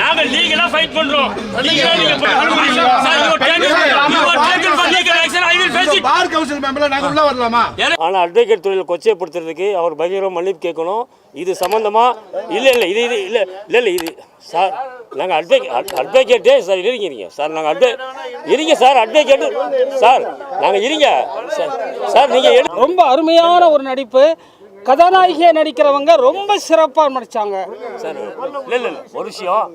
நாங்க லீகலா ஃபைட் பண்றோம். லீகலா நீங்க லீகல் பார் கவுன்சில் மெம்பர்ல நாங்க உள்ள வரலாமா? ஆனால் அட்வொகேட் தொழிலை கொச்சைப்படுத்துறதுக்கு அவர் பகிரங்க மன்னிப்பு கேட்கணும். இது சம்பந்தமா? இல்லை இல்லை இது இது இல்லை இல்லை இல்லை இது சார் நாங்கள் அட்வொகேட் அட்வொகேட்டே சார் இருங்க இருங்க. சார் நாங்கள் அட்வொ இருங்க சார் அட்வொகேட்டு சார் நாங்கள் இருங்க. சார் சார் நீங்கள் எடு ரொம்ப அருமையான ஒரு நடிப்பு. கதாநாயகியாக நடிக்கிறவங்க ரொம்ப சிறப்பாக நடித்தாங்க சார் இல்லை இல்லை இல்லை. ஒரு விஷயம்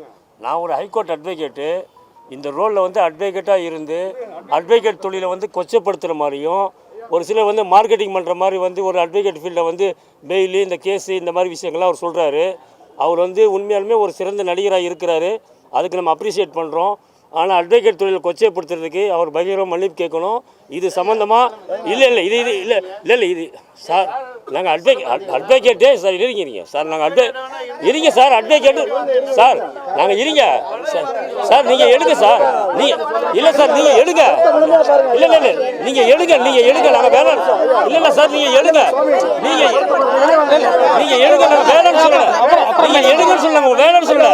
நான் ஒரு ஹைகோர்ட் அட்வொகேட்டு இந்த ரோலில் வந்து அட்வொகேட்டாக இருந்து அட்வொகேட் தொழிலை வந்து கொச்சப்படுத்துகிற மாதிரியும் ஒரு சிலர் வந்து மார்க்கெட்டிங் பண்ணுற மாதிரி வந்து ஒரு அட்வொகேட் ஃபீல்டில் வந்து பெயிலு இந்த கேஸு இந்த மாதிரி விஷயங்கள்லாம் அவர் சொல்கிறாரு அவர் வந்து உண்மையாலுமே ஒரு சிறந்த நடிகராக இருக்கிறாரு. அதுக்கு நம்ம அப்ரிஷியேட் பண்ணுறோம் ஆனால் அட்வொகேட் தொழிலை கொச்சைப்படுத்துறதுக்கு அவர் பகிரமாக மன்னிப்பு கேட்கணும். இது சம்மந்தமாக இல்லை இல்லை இது இது இல்லை இல்லை இல்லை இது சார் நாங்கள் அட்வொகேட் அட்வொகேட்டே சார் இருங்க இருங்க. சார் நாங்கள் அட்வொ இருங்க சார் அட்வொகேட்டு சார் நாங்கள் இருங்க. சார் சார் நீங்கள் எடுங்க சார். நீ இல்லை சார் நீங்கள் எடுங்க. இல்லை இல்லை இல்லை நீங்கள் எடுங்க நீங்கள் எடுங்க நாங்கள் வேலை இல்லை இல்லை சார் நீங்கள் எடுங்க. நீங்கள் நீங்கள் எடுங்க நாங்கள் வேலைன்னு சொல்லலை. நீங்கள் எடுங்கன்னு சொல்லல நாங்கள் வேலைன்னு சொல்லல.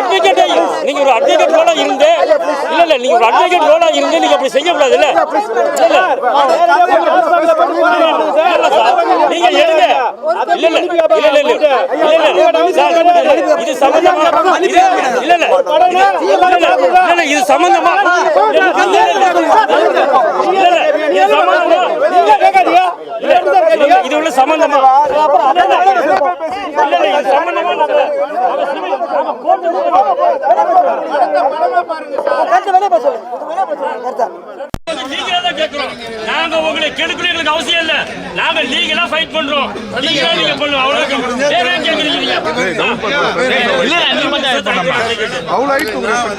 அட்வொகேட்டே நீங்கள் ஒரு அட்வொகேட் ரோலாக இருந்து இல்லை இல்லை நீங்கள் ஒரு அட்வொகேட் ரோலாக இருந்து நீங்கள் அப்படி செய்யக்கூடாது இல்லை. நீங்க எடுங்க இல்ல இல்ல இல்ல. இல்ல இது சம்பந்தமா இது இல்ல இல்ல இல்ல இது சம்பந்தமா இது உள்ள சம்பந்தமா சம்பந்தமா நாங்க நாங்க உங்களை கெடுக்கணும் எங்களுக்கு அவசியம் இல்ல. நாங்க லீகலா ஃபைட் பண்றோம். லீகலா நீங்க பண்ணுவோம் அவ்வளவு நீங்க? நீங்க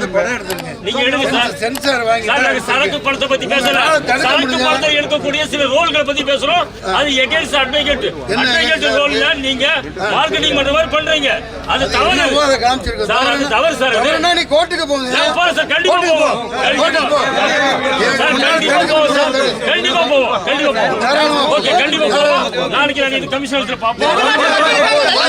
நீங்க எடுங்க சார். சென்சார் வாங்கி சார், நாங்க சரக்கு பணத்தை பத்தி பேசல. சரக்கு பணத்தை எடுக்கக்கூடிய சில ரோல்களை பத்தி பேசுறோம். அது எகேன்ஸ்ட் அட்வொகேட் அட்வொகேட் ரோல்ல நீங்க மார்க்கெட்டிங் பண்ற மாதிரி பண்றீங்க. அது தவறு. சார் அது தவறு சார் நீ கோர்ட்டுக்கு போங்க சார், கண்டிப்பா கோர்ட்டுக்கு போ. போவோம் கோர்ட்டுக்கு போ. சார் கண்டிப்பா போவோம் சார் கண்டிப்பா. ஓகே கண்டிப்பா போவோம் நாளைக்கு நான் இது கமிஷனர்ல பாப்போம்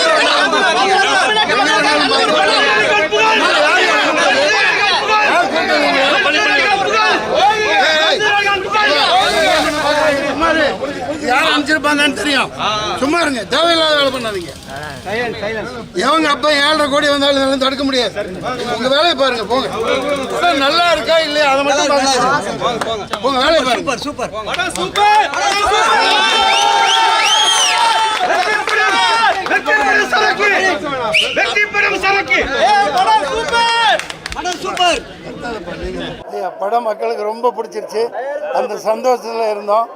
யார் அனுப்பிச்சிருப்பாங்கன்னு தெரியும். சும்மா இருங்க. தேவையில்லாத வேலை பண்ணாதீங்க. எவங்க அப்பா ஏழரை கோடி வந்தாலும் இதெல்லாம் தடுக்க முடியாது. உங்க வேலையை பாருங்க போங்க. நல்லா இருக்கா இல்லையா? அதை மட்டும் பாருங்க. போங்க. வேலையை பாருங்க. சூப்பர். படம் மக்களுக்கு ரொம்ப பிடிச்சிருச்சு. அந்த சந்தோஷத்தில் இருந்தோம்.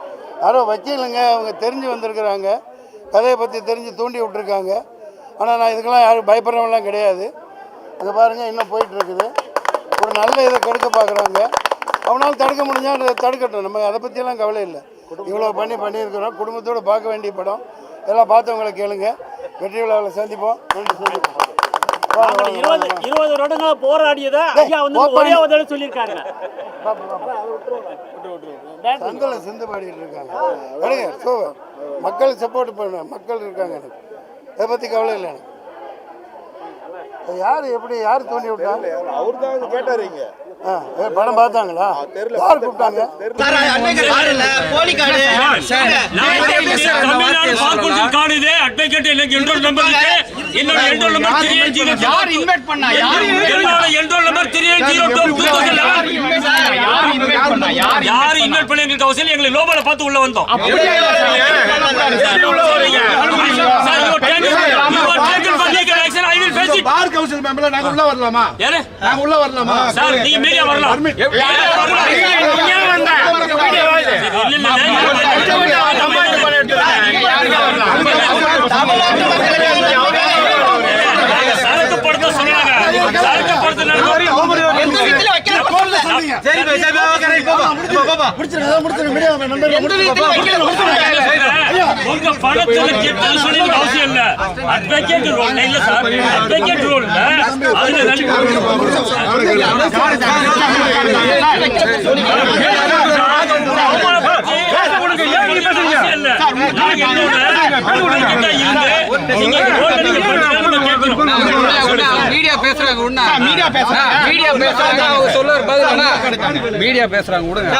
யாரோ வக்கீலுங்க அவங்க தெரிஞ்சு வந்திருக்கிறாங்க. கதையை பற்றி தெரிஞ்சு தூண்டி விட்டுருக்காங்க. ஆனால் நான் இதுக்கெல்லாம் யாரும் பயப்படுறவங்களாம் கிடையாது. அங்கே பாருங்கள் இன்னும் போயிட்டுருக்குது. ஒரு நல்ல இதை கெடுக்க பார்க்குறாங்க. அவனால் தடுக்க முடிஞ்சால் தடுக்கட்டும். நம்ம அதை பற்றியெல்லாம் கவலை இல்லை. இவ்வளோ பண்ணி பண்ணியிருக்கிறோம். குடும்பத்தோடு பார்க்க வேண்டிய படம். எல்லாம் பார்த்தவங்களை கேளுங்க. வெற்றி விழாவில் சந்திப்போம். நன்றி சந்திப்போம். இருபது. இருபது வருடங்களா போராடியதா? ஐயா வந்து. ஒரே தடவை சொல்லியிருக்காங்க சந்தில் சிந்து பாடிட்டு இருக்காங்க. மக்கள் சப்போர்ட் பண்ண. மக்கள் இருக்காங்க எனக்கு. இதை பற்றி கவலை இல்லை எனக்கு. யார் எப்படி யார் தோண்டி விட்டா? அவர் தான் கேட்டாருங்க படம் பார்த்தாங்களா யார் கூப்பிட்டாங்க காணுது அட்வொகேட் எனக்கு என்ரோல் நம்பர் என்னோட enrol number three eight zero யார் இன்வைட் பண்ணா என்னோட enrol number three eight zero two two thousand யார் இன்வைட் பண்ண எங்களுக்கு அவசியம் இல்லை. எங்களை லோபால பார்த்து உள்ள வந்தோம் சார், பார் கவுன்சில் மெம்பர்ல நாங்க உள்ள வரலாமா யாரு? நாங்க உள்ள வரலாமா சார், நீங்க மீடியா வரலாம். சரக்கு படத்தை சொன்னாங்க. சரக்கு படத்தை நடக்கும். உங்க படத்துல கெட்டது சொல்லிக்க அவசியம் இல்ல அட்வொகேட் ரோல் இல்ல சார் அட்வொகேட் ரோல் அதுல அவமானப்படுத்தி உனக்கு ஏன் நீ பேசுறீங்க? மீடியா பேசுறாங்க உடனே மீடியா பேசுறாங்க மீடியா பேசுறாங்க அவங்க சொல்லுவார் பதில்? மீடியா பேசுறாங்க விடுங்க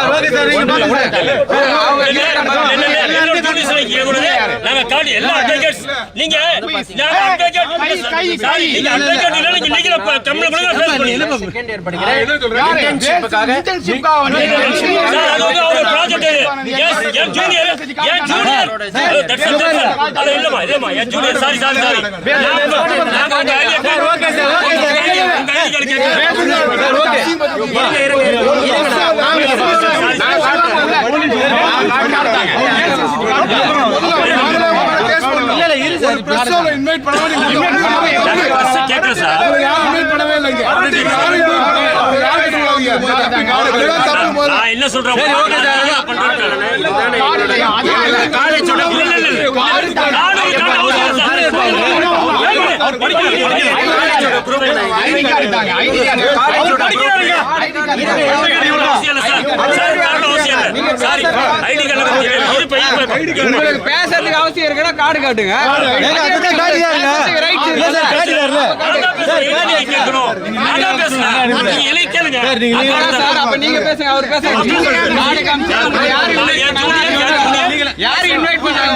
நாங்க காடி எல்லா advocates, நீங்க நாங்க advocate சாரி, நீங்க advocate இல்ல, நீங்க அப்ப கம்முனு கொடுங்க, face பண்ணுங்க. சார், அது வந்து அவரோட project. Yes, என் junior, என் junior. அது that's all, that's all. அது இல்லம்மா, இல்லம்மா, என் junior, sorry, sorry, sorry. நாங்க- நாங்க உங்க idea கேட்கிறோம். உங்க idea- உங்க idea கேட்கிறோம். நாங்க first கேட்கிறோம் சார். நான் என்ன சொல்றேன்? உங்களுக்கு பேசுறதுக்கு அவசியம் இருக்குன்னா கார்டு காட்டுங்க ரைட் சார் அப்ப நீங்க பேசுங்க அவர் பேசுங்க கார்டு காமிச்சா அப்புறம் யாரு invite பண்ணாங்க? யாரு இன்வைட் பண்ணாங்க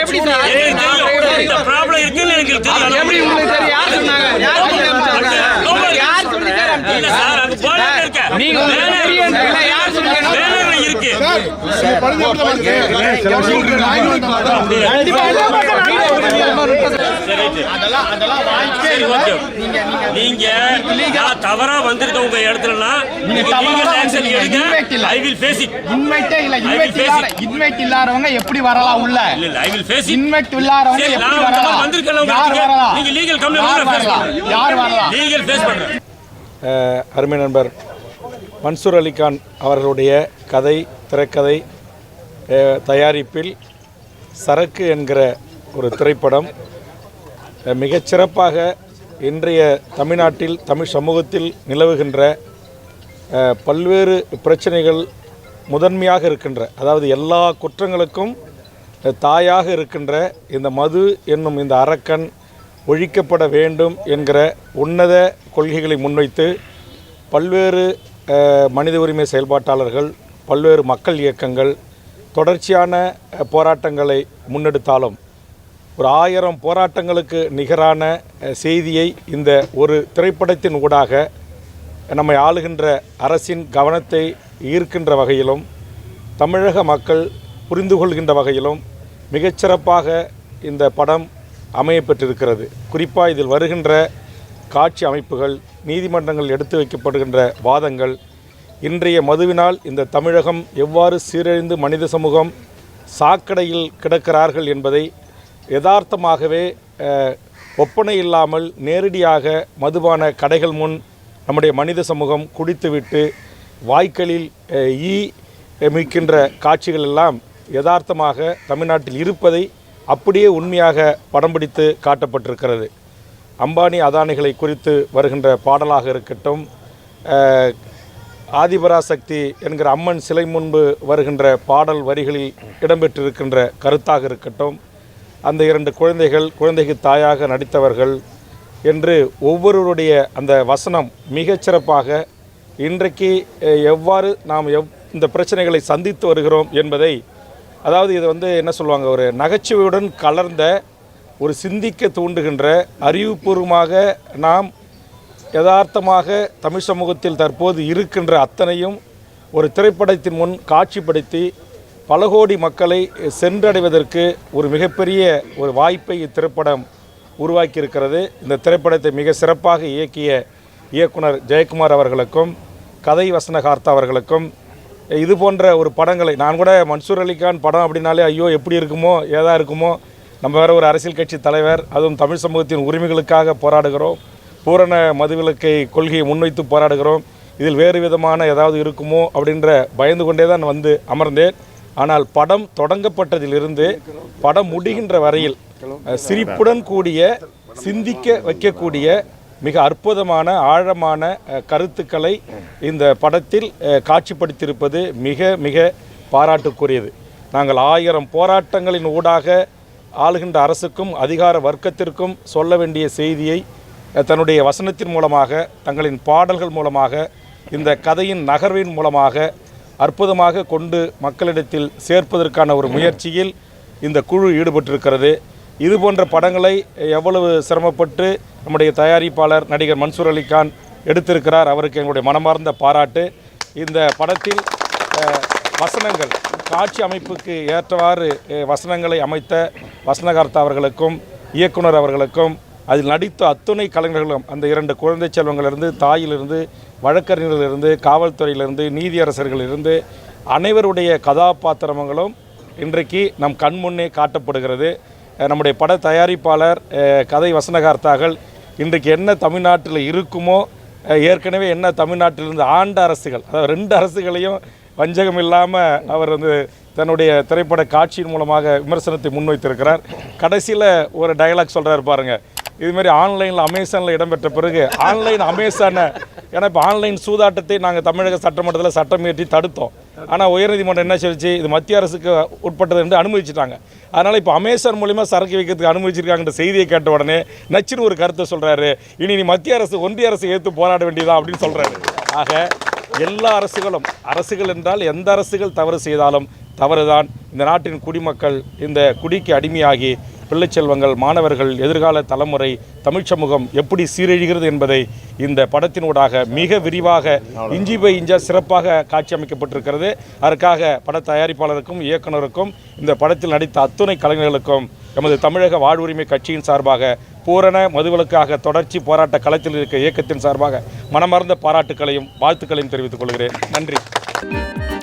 எப்படி சார் ப்ராப்ளம் இருக்குன்னு எனக்கு தெரியும் எப்படி உங்களுக்கு தெரியும் யார் சொன்னாங்க யார் சொல்லி அனுப்பிச்சாங்க? யார் சொல்லி சார் இல்ல சார் அங்க போன இருக்க நீங்க உங்களுக்கு தெரியும் இல்ல யார் சொல்லி அனுப்பிச்சாங்க? வேலையில இருக்கு சரி ஓகே நீங்க நான் தவறா வந்திருக்க உங்க இடத்துலனா நீங்க ஐ வில் ஃபேஸ் இட் இன்வைட்டே இல்ல இன்வைட் face இல்லாத இன்வைட் இல்லாதவங்க எப்படி வரலாம் உள்ள இல்ல இல்ல I will face it invite இல்லாதவங்க எப்படி வரலாம் வந்திருக்கல உங்க யார் வரலாம் நீங்க லீகல் யார் கம்ப்ளைண்ட் வரலாம் யார் வரலாம் லீகல் ஃபேஸ் அஹ், அருமை நண்பர் மன்சூர் அலிகான் அவர்களுடைய கதை திரைக்கதை தயாரிப்பில் சரக்கு என்கிற ஒரு திரைப்படம் மிகச்சிறப்பாக இன்றைய தமிழ்நாட்டில் தமிழ் சமூகத்தில் நிலவுகின்ற பல்வேறு பிரச்சனைகள் முதன்மையாக இருக்கின்ற அதாவது எல்லா குற்றங்களுக்கும் தாயாக இருக்கின்ற இந்த மது என்னும் இந்த அரக்கன் ஒழிக்கப்பட வேண்டும் என்கிற உன்னத கொள்கைகளை முன்வைத்து பல்வேறு மனித உரிமை செயல்பாட்டாளர்கள் பல்வேறு மக்கள் இயக்கங்கள் தொடர்ச்சியான போராட்டங்களை முன்னெடுத்தாலும் ஒரு ஆயிரம் போராட்டங்களுக்கு நிகரான செய்தியை இந்த ஒரு திரைப்படத்தின் ஊடாக நம்மை ஆளுகின்ற அரசின் கவனத்தை ஈர்க்கின்ற வகையிலும் தமிழக மக்கள் புரிந்து கொள்கின்ற வகையிலும் மிகச்சிறப்பாக இந்த படம் அமையப்பெற்றிருக்கிறது குறிப்பாக இதில் வருகின்ற காட்சி அமைப்புகள் நீதிமன்றங்கள் எடுத்து வைக்கப்படுகின்ற வாதங்கள் இன்றைய மதுவினால் இந்த தமிழகம் எவ்வாறு சீரழிந்து மனித சமூகம் சாக்கடையில் கிடக்கிறார்கள் என்பதை யதார்த்தமாகவே ஒப்பனை இல்லாமல் நேரடியாக மதுபான கடைகள் முன் நம்முடைய மனித சமூகம் குடித்துவிட்டு வாய்க்களில் ஈ மிக்கின்ற காட்சிகள் எல்லாம் யதார்த்தமாக தமிழ்நாட்டில் இருப்பதை அப்படியே உண்மையாக படம் பிடித்து காட்டப்பட்டிருக்கிறது. அம்பானி அதானிகளை குறித்து வருகின்ற பாடலாக இருக்கட்டும் ஆதிபராசக்தி என்கிற அம்மன் சிலை முன்பு வருகின்ற பாடல் வரிகளில் இடம்பெற்றிருக்கின்ற கருத்தாக இருக்கட்டும் அந்த இரண்டு குழந்தைகள் குழந்தைக்கு தாயாக நடித்தவர்கள் என்று ஒவ்வொருவருடைய அந்த வசனம் மிகச்சிறப்பாக இன்றைக்கு எவ்வாறு நாம் எவ் இந்த பிரச்சனைகளை சந்தித்து வருகிறோம் என்பதை அதாவது இது வந்து என்ன சொல்லுவாங்க ஒரு நகைச்சுவையுடன் கலர்ந்த ஒரு சிந்திக்க தூண்டுகின்ற அறிவுபூர்வமாக நாம் யதார்த்தமாக தமிழ் சமூகத்தில் தற்போது இருக்கின்ற அத்தனையும் ஒரு திரைப்படத்தின் முன் காட்சிப்படுத்தி பல கோடி மக்களை சென்றடைவதற்கு ஒரு மிகப்பெரிய ஒரு வாய்ப்பை இத்திரைப்படம் உருவாக்கியிருக்கிறது. இந்த திரைப்படத்தை மிக சிறப்பாக இயக்கிய இயக்குனர் ஜெயக்குமார் அவர்களுக்கும் கதை வசனகார்த்தா அவர்களுக்கும் இது போன்ற ஒரு படங்களை நான் கூட மன்சூர் அலிகான் படம் அப்படின்னாலே ஐயோ எப்படி இருக்குமோ ஏதா இருக்குமோ நம்ம வேற ஒரு அரசியல் கட்சி தலைவர் அதுவும் தமிழ் சமூகத்தின் உரிமைகளுக்காக போராடுகிறோம். பூரண மதுவிலக்கை கொள்கையை முன்வைத்து போராடுகிறோம். இதில் வேறு விதமான ஏதாவது இருக்குமோ அப்படின்ற பயந்து கொண்டே தான் வந்து அமர்ந்தேன். ஆனால் படம் தொடங்கப்பட்டதிலிருந்து படம் முடிகின்ற வரையில் சிரிப்புடன் கூடிய சிந்திக்க வைக்கக்கூடிய மிக அற்புதமான ஆழமான கருத்துக்களை இந்த படத்தில் காட்சிப்படுத்தியிருப்பது மிக மிக பாராட்டுக்குரியது. நாங்கள் ஆயிரம் போராட்டங்களின் ஊடாக ஆளுகின்ற அரசுக்கும் அதிகார வர்க்கத்திற்கும் சொல்ல வேண்டிய செய்தியை தன்னுடைய வசனத்தின் மூலமாக தங்களின் பாடல்கள் மூலமாக இந்த கதையின் நகர்வின் மூலமாக அற்புதமாக கொண்டு மக்களிடத்தில் சேர்ப்பதற்கான ஒரு முயற்சியில் இந்த குழு ஈடுபட்டிருக்கிறது. இது போன்ற படங்களை எவ்வளவு சிரமப்பட்டு நம்முடைய தயாரிப்பாளர் நடிகர் மன்சூர் அலிகான் எடுத்திருக்கிறார் அவருக்கு எங்களுடைய மனமார்ந்த பாராட்டு. இந்த படத்தில் வசனங்கள் காட்சி அமைப்புக்கு ஏற்றவாறு வசனங்களை அமைத்த வசனகர்த்தா அவர்களுக்கும் இயக்குனர் அவர்களுக்கும் அதில் நடித்த அத்துணை கலைஞர்களும் அந்த இரண்டு குழந்தை செல்வங்களிலிருந்து தாயிலிருந்து வழக்கறிஞர்களிலிருந்து காவல்துறையிலிருந்து நீதியரசர்களிலிருந்து அனைவருடைய கதாபாத்திரங்களும் இன்றைக்கு நம் கண் முன்னே காட்டப்படுகிறது. நம்முடைய பட தயாரிப்பாளர் கதை வசனகார்த்தாகள் இன்றைக்கு என்ன தமிழ்நாட்டில் இருக்குமோ ஏற்கனவே என்ன தமிழ்நாட்டிலிருந்து ஆண்ட அரசுகள் அதாவது ரெண்டு அரசுகளையும் வஞ்சகம் இல்லாமல் அவர் வந்து தன்னுடைய திரைப்பட காட்சியின் மூலமாக விமர்சனத்தை முன்வைத்திருக்கிறார். கடைசியில் ஒரு டயலாக் சொல்கிறார் பாருங்கள் இதுமாரி ஆன்லைனில் அமேசானில் இடம்பெற்ற பிறகு ஆன்லைன் அமேசானை ஏன்னா இப்போ ஆன்லைன் சூதாட்டத்தை நாங்கள் தமிழக சட்டமன்றத்தில் சட்டம் இயற்றி தடுத்தோம். ஆனால் உயர்நீதிமன்றம் என்ன சொல்லிச்சு? இது மத்திய அரசுக்கு உட்பட்டது என்று அனுமதிச்சிட்டாங்க. அதனால் இப்போ அமேசான் மூலிமா சரக்கு வைக்கிறதுக்கு அனுமதிச்சிருக்காங்கன்ற செய்தியை கேட்ட உடனே நச்சுன்னு ஒரு கருத்தை சொல்கிறாரு இனி நீ மத்திய அரசு ஒன்றிய அரசு ஏற்று போராட வேண்டியதா அப்படின்னு சொல்கிறாரு ஆக எல்லா அரசுகளும் அரசுகள் என்றால் எந்த அரசுகள் தவறு செய்தாலும் தவறுதான். இந்த நாட்டின் குடிமக்கள் இந்த குடிக்கு அடிமையாகி பிள்ளை செல்வங்கள் மாணவர்கள் எதிர்கால தலைமுறை தமிழ் சமூகம் எப்படி சீரழிகிறது என்பதை இந்த படத்தினூடாக மிக விரிவாக இஞ்சி பை இஞ்சா சிறப்பாக காட்சி அமைக்கப்பட்டிருக்கிறது அதற்காக பட தயாரிப்பாளருக்கும் இயக்குனருக்கும் இந்த படத்தில் நடித்த அத்துணை கலைஞர்களுக்கும் எமது தமிழக வாழ்வுரிமை கட்சியின் சார்பாக பூரண மதுவிலக்காக தொடர்ச்சி போராட்ட களத்தில் இருக்க இயக்கத்தின் சார்பாக மனமார்ந்த பாராட்டுக்களையும் வாழ்த்துக்களையும் தெரிவித்துக் கொள்கிறேன். நன்றி.